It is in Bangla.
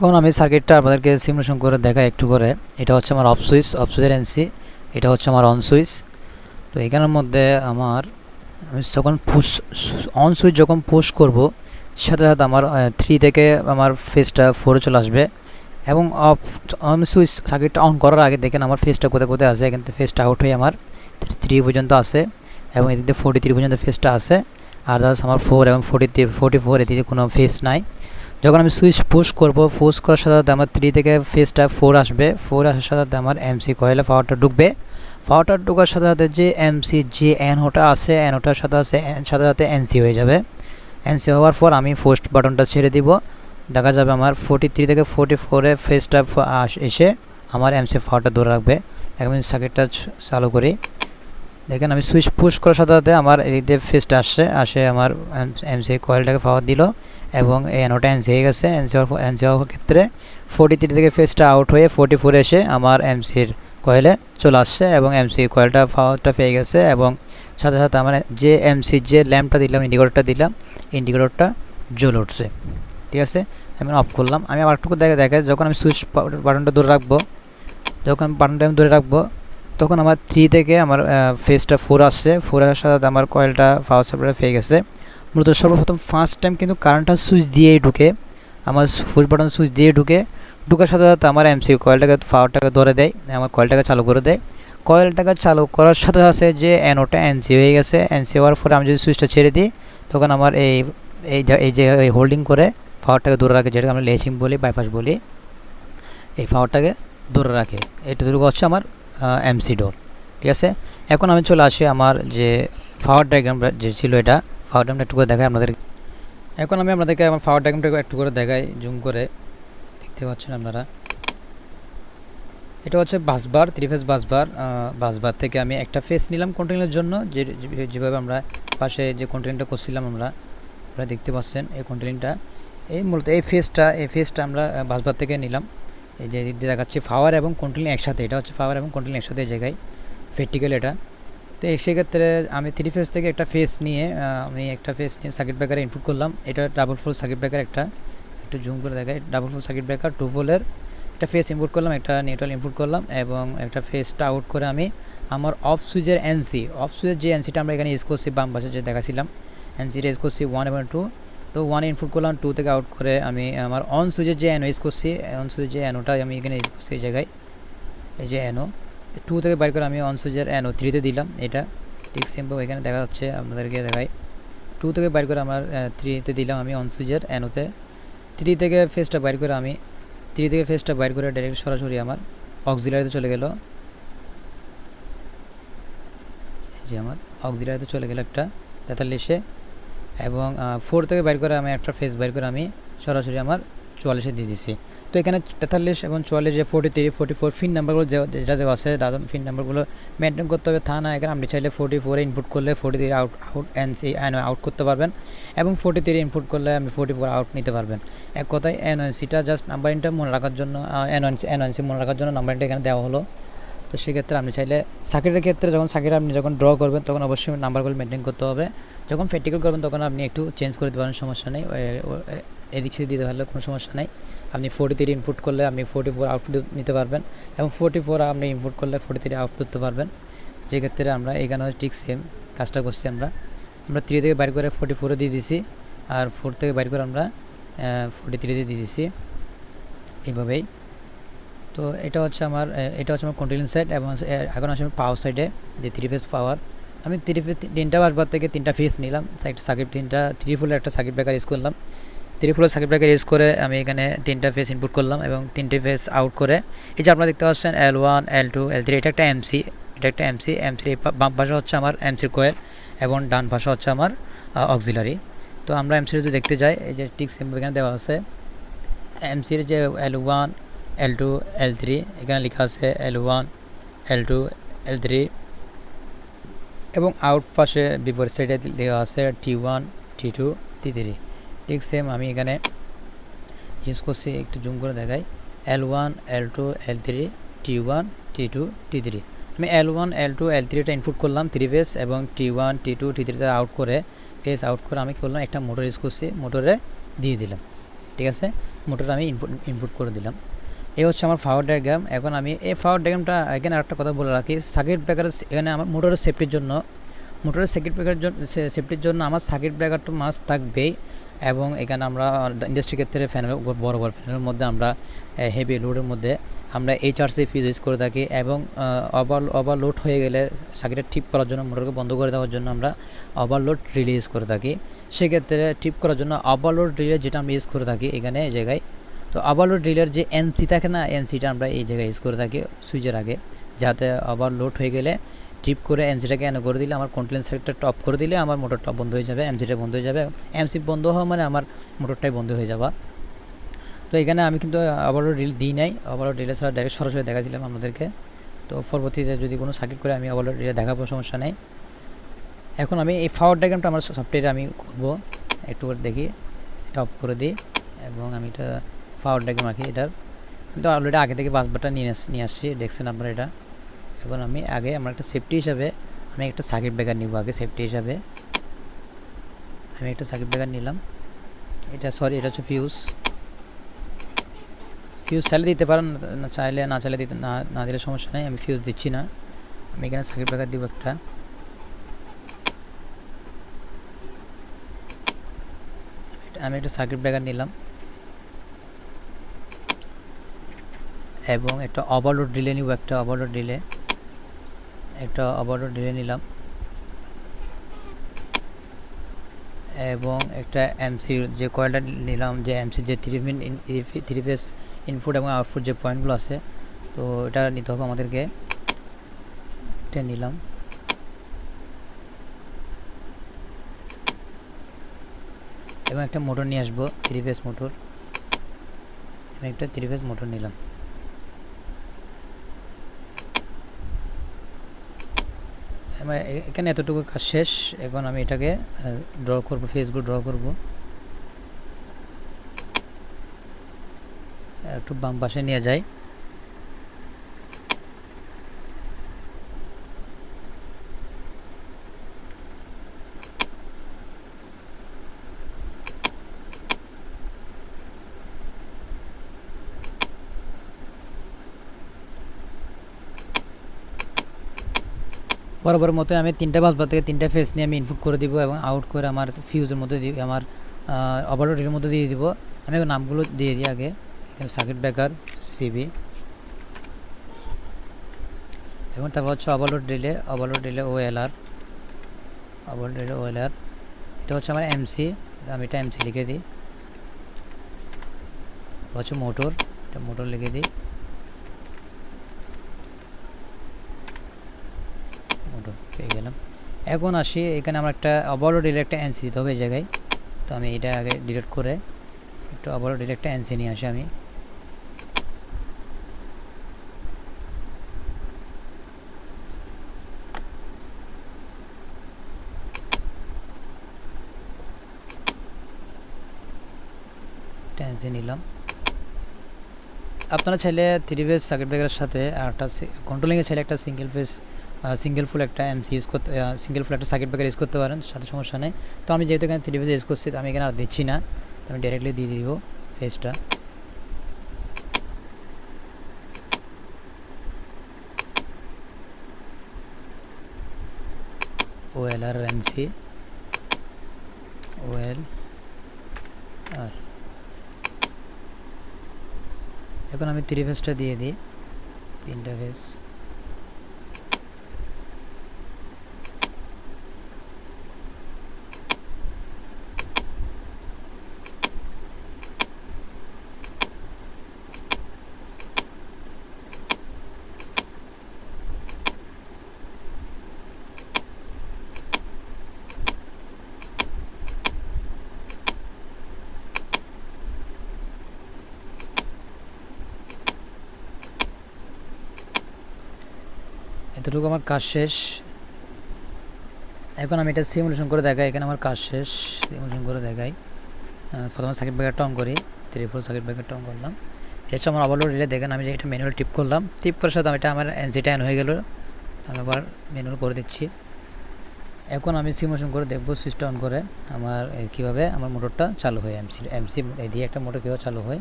এখন আমি সার্কিটটা আপনাদেরকে সিমুলেশন করে দেখা একটু করে। এটা হচ্ছে আমার অফ সুইচ অফ সুইচের এনসি এটা হচ্ছে আমার অন সুইচ তো এখানের মধ্যে আমার, আমি যখন পুশ অন সুইচ যখন পুশ করব, সাথে সাথে আমার থ্রি থেকে আমার ফেসটা ফোরে চলে আসবে। এবং অফ অন সুইচ সার্কিটটা অন করার আগে দেখেন আমার ফেসটা কোথায় কোথায় আছে, এখান থেকে ফেসটা আউট হয়ে আমার থ্রি পর্যন্ত আছে। এবং এদিকে ফোর্টি থ্রি পর্যন্ত ফেসটা আছে। আর দাস আমার ফোর এবং ফোর্টি থ্রি ফোর্টি ফোর এদিকে কোনো ফেস নাই। যখন আমি সুইচ পুশ করব পুশ করার সাথে সাথে আমার থ্রি থেকে ফেসটা ফোর আসবে। ফোর আসার সাথে সাথে আমার এমসি কয়েলে পাওয়ারটা ঢুকবে। পাওয়ারটা ঢোকার সাথে সাথে যে এমসি যে এনওটা আছে এনওটার সাথে আছে সাথে সাথে এনসি হয়ে যাবে। এনসি হওয়ার পর আমি ফার্স্ট বাটনটা ছেড়ে দিব। দেখা যাবে আমার ফোর্টি থ্রি থেকে ফোর্টি ফোরে ফেসটা এসে আমার এমসি পাওয়ারটা ধরে রাখবে। এখন সার্কিটটা চালু করি। দেখেন আমি সুইচ পুশ করার সাথে সাথে আমার এদিক দিয়ে ফেসটা আসছে, আসে আমার এমসি কয়েলটাকে পাওয়ার দিল। এবং এনোটা এনসি হয়ে গেছে। এনসি হওয়ার এনসি হওয়ার ক্ষেত্রে ফোর্টি থ্রি থেকে ফেসটা আউট হয়ে ফোর্টি ফোর এসে আমার এমসির কয়েলে চলে আসছে এবং এমসি কয়েলটা পাওয়ারটা পেয়ে গেছে এবং সাথে সাথে আমার যে এমসির যে ল্যাম্পটা দিলাম ইন্ডিকেটরটা দিলাম ইন্ডিকেটরটা জ্বলে উঠছে। ঠিক আছে? আমি অফ করলাম। আমি আবার একটু দেখে দেখে, যখন আমি সুইচ বাটনটা ধরে রাখব, যখন বাটনটা আমি ধরে রাখব, তখন আমার থ্রি থেকে আমার ফেসটা ফোর আসছে। ফোর আসার সাথে আমার কয়েলটা পাওয়ার সাপ্লাই পেয়ে গেছে। মূলত সর্বপ্রথম ফার্স্ট টাইম কিন্তু কারেন্টটা সুইচ দিয়েই ঢুকে, আমার ফুল বাটন সুইচ দিয়ে ঢুকে। ঢুকার সাথে সাথে আমার এমসি কয়েলটাকে পাওয়ারটাকে ধরে দেয়, আমার কয়েলটাকে চালু করে দেয়। কয়েলটাকে চালু করার সাথে সাথে যে এনোটা এনসি হয়ে গেছে এনসি হওয়ার পরে আমি যদি সুইচটা ছেড়ে দিই, তখন আমার এই এই যে, এই হোল্ডিং করে পাওয়ারটাকে ধরে রাখে, যেটাকে আমরা লেচিং বলি বাইপাস বলি, এই পাওয়ারটাকে ধরে রাখে। এটা এটুকু হচ্ছে আমার এমসি ডোর ঠিক আছে? এখন আমি চলে আসি আমার যে পাওয়ার ডায়াগ্রাম যে ছিল এটা। পাওয়ার ডায়াগ্রামটা একটু করে দেখাই আপনাদের। এখন আমি আপনাদেরকে আমার পাওয়ার ডায়াগ্রামটা একটু করে দেখাই জুম করে। দেখতে পাচ্ছেন আপনারা? এটা হচ্ছে বাসবার থ্রি ফেস বাসবার বাসবার থেকে আমি একটা ফেস নিলাম কন্টিনিউর জন্য, যে যেভাবে আমরা পাশে যে কন্টিনিউটা করছিলাম আমরা, আপনারা দেখতে পাচ্ছেন এই কন্টিনিউটা এই মূলত এই ফেসটা এই ফেসটা আমরা বাসবার থেকে নিলাম। এই যে দেখাচ্ছে ফাওয়ার এবং কন্টিনিউ একসাথে, এটা হচ্ছে ফাওয়ার এবং কন্টিনিউ একসাথে জায়গায় ফেটিক্যাল এটা। তো সেক্ষেত্রে আমি থ্রি ফেস থেকে একটা ফেস নিয়ে আমি একটা ফেস নিয়ে সার্কিট ব্রেকারে ইনপুট করলাম। এটা ডাবল ফুল সার্কিট ব্রেকার একটা। একটু জুম করে দেখায় double pole circuit breaker two ফোলের একটা ফেস ইনপুট করলাম, একটা নিউট্রাল ইনপুট করলাম এবং একটা ফেসটা আউট করে আমি আমার অফ সুইচের এনসি অফ সুইচের যে এনসিটা আমরা এখানে ইউজ করছি, বাম পাশে যে দেখাছিলাম এনসিটা ইউজ করছি ওয়ান এবং টু তো ওয়ান ইনপুট করলাম টু থেকে আউট করে আমি আমার অন সুইচের যে অ্যানো ইউজ করছি অন সুইচের যে অ্যানোটা আমি এখানে ইউজ করছি এই জায়গায়। এই যে অ্যানো টু থেকে বাইর করে আমি অন সুইচের অ্যানো থ্রিতে দিলাম। এটা ঠিক সিম্পল এখানে দেখা যাচ্ছে, আপনাদেরকে দেখাই। টু থেকে বাইর করে আমার থ্রিতে দিলাম আমি অন সুইচের অ্যানোতে থ্রি থেকে ফেসটা বাইর করে আমি থ্রি থেকে ফেসটা বাইর করে ডাইরেক্ট সরাসরি আমার অক্সিলারিতে চলে গেল। যে আমার অক্সিলারিতে চলে গেল একটা তেতাল্লিশে। এবং ফোর থেকে বাইর করে আমি একটা ফেস বাইর করে আমি সরাসরি আমার চুয়াল্লিশে দিয়ে দিচ্ছি তো এখানে তেতাল্লিশ এবং চুয়াল্লিশ যে forty three forty four pin নাম্বারগুলো যেটা দেওয়া আছে ফিন নাম্বারগুলো মেনটেন করতে হবে। তা না, এখানে আপনি চাইলে ফোর্টি ফোরে ইনপুট করলে forty three out out N C N out করতে পারবেন এবং ফোর্টি থ্রি ইনপুট করলে আমি ফোর্টি ফোর আউট নিতে পারবেন। এক কথায় এন সিটা জাস্ট নাম্বারিংটা মনে রাখার জন্য এন সি এন সি মনে রাখার জন্য নাম্বার নাম্বারিংটা এখানে দেওয়া হলো। তো সেক্ষেত্রে আপনি চাইলে সার্কিটের ক্ষেত্রে যখন সার্কিট আপনি যখন ড্র করবেন, তখন অবশ্যই নাম্বারগুলো মেনটেন করতে হবে। যখন প্র্যাকটিক্যাল করবেন, তখন আপনি একটু চেঞ্জ করে দিতে পারেন, সমস্যা নেই। এদিক সেদিক দিতে পারলে কোনো সমস্যা নেই। আপনি ফোর্টি থ্রি ইনপুট করলে আপনি ফোর্টি ফোর আউটপুট নিতে পারবেন এবং ফোর্টি ফোর আপনি ইনপুট করলে ফোর্টি থ্রি আউট করতে পারবেন। যে ক্ষেত্রে আমরা এখানে ঠিক সেম কাজটা করছি আমরা। আমরা থ্রি থেকে বাইর করে ফোর্টি ফোরে দিয়ে দিছি আর ফোর থেকে বাইর করে আমরা ফোর্টি থ্রিতে দিয়ে দিছি। এইভাবেই তো এটা হচ্ছে আমার এটা হচ্ছে আমার কন্টিনিউ সাইড এবং এখন আসে পাওয়ার সাইডে যে থ্রি ফেস পাওয়ার আমি থ্রি ফেস তিনটা বাসবার থেকে তিনটা ফেস নিলাম। একটা সার্কিট তিনটা থ্রি ফুলের একটা সার্কিট ব্রেকার ইউজ করলাম। থ্রি ফুলের সার্কিট ব্রেকার ইউজ করে আমি এখানে তিনটা ফেস ইনপুট করলাম এবং তিনটে ফেস আউট করে, এই যে আপনারা দেখতে পাচ্ছেন L one L two L three এটা একটা এমসি এটা একটা এমসি এম থ্রি বাম পাশে হচ্ছে আমার এমসির কোয়েল এবং ডান পাশে হচ্ছে আমার অক্সিলারি তো আমরা এমসির যদি দেখতে যাই, এই যে টিক সিম্বল এখানে দেওয়া আছে। এমসির যে L one L two L three এখানে লেখা আছে L one L two L three এবং আউট পাশে বিপরীত সাইডে দেওয়া আছে T one T two T three ঠিক সেম আমি এখানে ইউজ করছি, একটু জুম করে দেখাই। L one L two L three T one T two T three আমি এল ওয়ান এল টু এল থ্রিটা ইনপুট করলাম থ্রি ফেস এবং টি ওয়ান টি টু টি থ্রিটা আউট করে ফেস আউট করে আমি কী করলাম, একটা মোটর ইউজ করছি মোটরে দিয়ে দিলাম। ঠিক আছে? মোটর আমি ইনপুট ইনপুট করে দিলাম। এই হচ্ছে আমার পাওয়ার ডায়াগ্রাম এখন আমি এই পাওয়ার ডায়াগ্রামটা এখানে আরেকটা কথা বলে রাখি। সার্কিট ব্রেকার এখানে আমার মোটরের সেফটির জন্য মোটরের সার্কিট ব্রেকার সেফটির জন্য আমার সার্কিট ব্রেকারটা মাস থাকবেই। এবং এখানে আমরা ইন্ডাস্ট্রি ক্ষেত্রে ফ্যানের বড় বড় ফ্যানের মধ্যে আমরা হেভি লোডের মধ্যে আমরা এইচ এইচআরসি ফিউজ ইউজ করে থাকি। এবং ওভার ওভারলোড হয়ে গেলে সার্কিটটা ঠিক করার জন্য মোটরকে বন্ধ করে দেওয়ার জন্য আমরা ওভারলোড রিলে ইউজ করে থাকি। সেক্ষেত্রে ঠিক করার জন্য ওভারলোড রিলে যেটা আমরা ইউজ করে থাকি এখানে জায়গায় তো ওভারলোড রিলের যে এনসি থাকে না এনসিটা আমরা এই জায়গায় ইউজ করে থাকি সুইচের আগে, যাতে ওভারলোড হয়ে গেলে ট্রিপ করে এমসিটাকে এনে করে দিলে, আমার কন্ট্রোল সেক্টর টপ করে দিলে আমার মোটরটা বন্ধ হয়ে যাবে এমসিটা বন্ধ হয়ে যাবে। এমসি বন্ধ হওয়া মানে আমার মোটরটাই বন্ধ হয়ে যাওয়া। তো এখানে আমি কিন্তু আবারও রিল দিই নাই, আবারও রিলে ছাড়া ডাইরেক্ট সরাসরি দেখাছিলাম আপনাদেরকে। তো পরবর্তীতে যদি কোনো সার্কিট করে আমি আবারও রিলে দেখাবো, সমস্যা নেই। এখন আমি এই ফাওয়ার ডায়াগ্রামটা আমার সফটওয়্যারে আমি করব। একটু করে দেখি অফ করে দিই, এবং আমি এটা ডায়াগ্রাম রাখি এটার। কিন্তু অলরেডি আগে থেকে বাসবারটা নিয়ে নিয়ে আসছি, দেখছেন আপনারা এটা? এখন আমি আগে আমার একটা সেফটি হিসাবে, আমি একটা সার্কিট ব্রেকার নিব আগে সেফটি হিসাবে। আমি একটা সার্কিট ব্রেকার নিলাম। এটা সরি এটা হচ্ছে ফিউজ ফিউজ চাইলে দিতে পারেন, না চাইলে না চাইলে দিতে, না না দিলে সমস্যা নেই, আমি ফিউজ দিচ্ছি না। আমি এখানে সার্কিট ব্রেকার দিব একটা। আমি একটা সার্কিট ব্রেকার নিলাম। এবং একটা ওভারলোড ডিলে নিব, একটা ওভারলোড ডিলে একটা ওভারলোড ডিলে নিলাম। এবং একটা এমসির যে কয়েলটা নিলাম, যে এমসির যে three mean three phase input এবং আউটপুট যে পয়েন্টগুলো আছে, তো এটা নিতে হবে আমাদেরকে। এটা নিলাম। এবং একটা মোটর নিয়ে আসব থ্রি ফেস মোটর এবং একটা থ্রি ফেস মোটর নিলাম। এখানে এতটুকু কাজ শেষ। এখন আমি এটাকে ড্র করব ফেসগুলো ড্র করব। একটু বাম পাশে নিয়ে যাই। বরাবর মতো আমি তিনটা বাসবার থেকে তিনটা ফেস নিয়ে আমি ইনপুট করে দিব এবং আউট করে আমার ফিউজের মধ্যে দিয়ে আমার ওভারলোডের মধ্যে দিয়ে দিব। আমি নামগুলো দিয়ে দিই আগে। সার্কিট ব্রেকার সিবি এবং তারপর হচ্ছে overload relay overload relay O L R overload relay O L R এটা হচ্ছে আমার এমসি আমি এটা এমসি লিখে দিই। হচ্ছে মোটর এটা মোটর লিখে দিই মোটর পেয়ে গেলাম। এখন আসি, এখানে আমার একটা আবারও ডিরেক্ট একটা এনসি দিতে হবে এই জায়গায়। তো আমি এটা আগে ডিলেট করে একটু আবারও ডিরেক্ট একটা এনসি নিয়ে আসি আমি। এনসি নিলাম। আপনারা চাইলে থ্রি ফেজ সার্কিট ব্রেকারের সাথে একটা কন্ট্রোলিংয়ে চাইলে একটা সিঙ্গেল ফেজ সিঙ্গেল ফুল একটা এমসি ইউজ করতে সিঙ্গেল ফুল একটা সার্কিট ব্রেকার ইউজ করতে পারেন, সাথে সমস্যা নেই। তো আমি যেহেতু এখানে থ্রি ফেজ ইউজ করছি আমি এখানে আর দিচ্ছি না। আমি ডাইরেক্টলি দিয়ে দিব ফেজটা ও এল আর এনসি ও এল আর এখন আমি থ্রি ফেজটা দিয়ে দিই, তিনটা ফেজ এতটুকু আমার কাজ শেষ। এখন আমি এটা সিমুলেশন করে দেখাই, এখানে আমার কাজ শেষ সিমুলেশন করে দেখাই। প্রথমে সার্কিট ব্রেকারটা অন করি থ্রি ফোর সার্কিট ব্রেকারটা অন করলাম। হচ্ছে আমার ওভারলোড রিলে দেখেন আমি এটা ম্যানুয়াল টিপ করলাম। টিপ করার সাথে এটা আমার এনসিটা অন হয়ে গেল। আমি আবার ম্যানুয়াল করে দিচ্ছি। এখন আমি সিমুলেশন করে দেখব সুইচটা অন করে আমার কীভাবে আমার মোটরটা চালু হয় এমসি এমসি দিয়ে একটা মোটর কীভাবে চালু হয়।